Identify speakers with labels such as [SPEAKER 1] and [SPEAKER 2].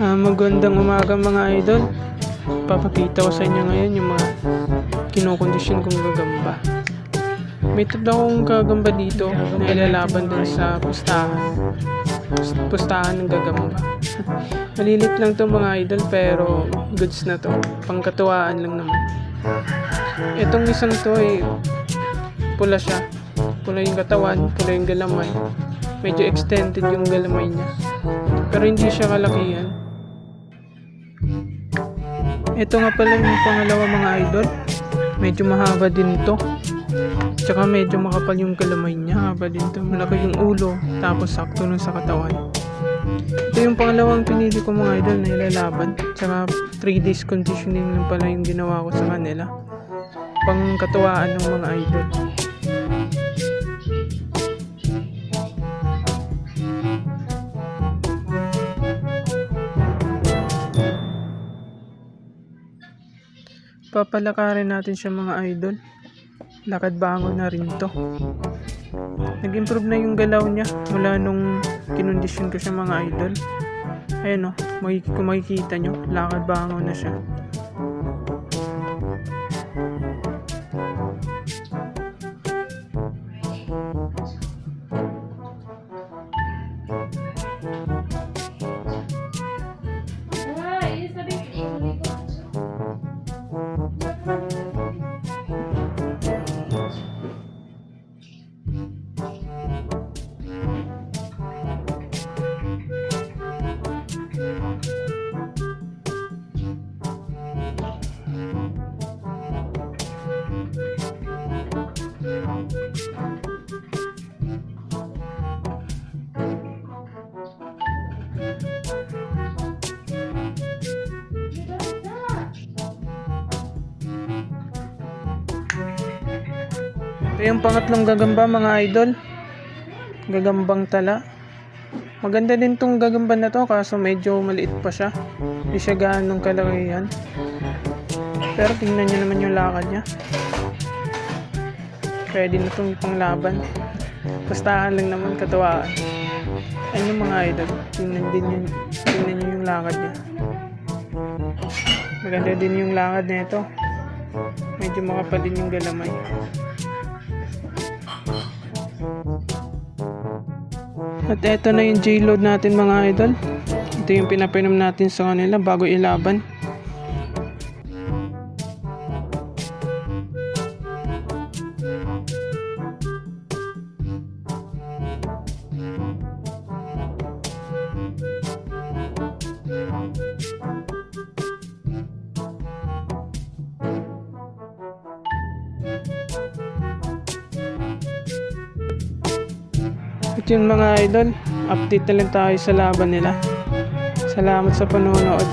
[SPEAKER 1] Ah, magandang umaga mga idol. Papakita ko sa inyo ngayon yung mga kinokondisyon kong gagamba. May tatlo akong gagamba dito na ilalaban din sa pustahan. Pus- Pustahan ng gagamba. Malilit lang to mga idol pero goods na to. Pangkatuwaan lang naman. Itong isang to ay pula siya. Pula yung katawan, pula yung galamay. Medyo extended yung galamay niya. Pero hindi siya kalakihan. Ito nga pala yung pangalawa mga idol. Medyo mahaba din to. Tsaka medyo makapal yung kalamay niya. Haba din to. Malaki yung ulo. Tapos sakto nun sa katawan. Ito yung pangalawang pinili ko mga idol na ilalaban. Tsaka 3 days conditioning lang pala yung ginawa ko sa kanila. Pangkatuwaan ng mga idol. Papalakarin natin siya mga idol. Lakad bangon na rin to. Nag-improve na yung galaw niya mula nung kinondisyon ko siya mga idol. Ayun o, may, kung makikita nyo, lakad bangon na siya. Ito yung pangatlong gagamba mga idol. Gagambang tala. Maganda din tong gagamba na to kaso medyo maliit pa siya. Hindi siya gaanong kalakihan. Pero tingnan nyo naman yung lakad niya. Pwede na itong panglaban. Bastahan lang naman katuwaan. Ayun yung mga idol. Tingnan din yun. Tingnan nyo yung lakad niya. Maganda din yung lakad nito. Medyo makapal din yung galamay. At eto na yung J-load natin mga idol. Ito yung pinapinom natin sa kanila bago ilaban. At yun mga idol, update na lang tayo sa laban nila. Salamat sa panonood.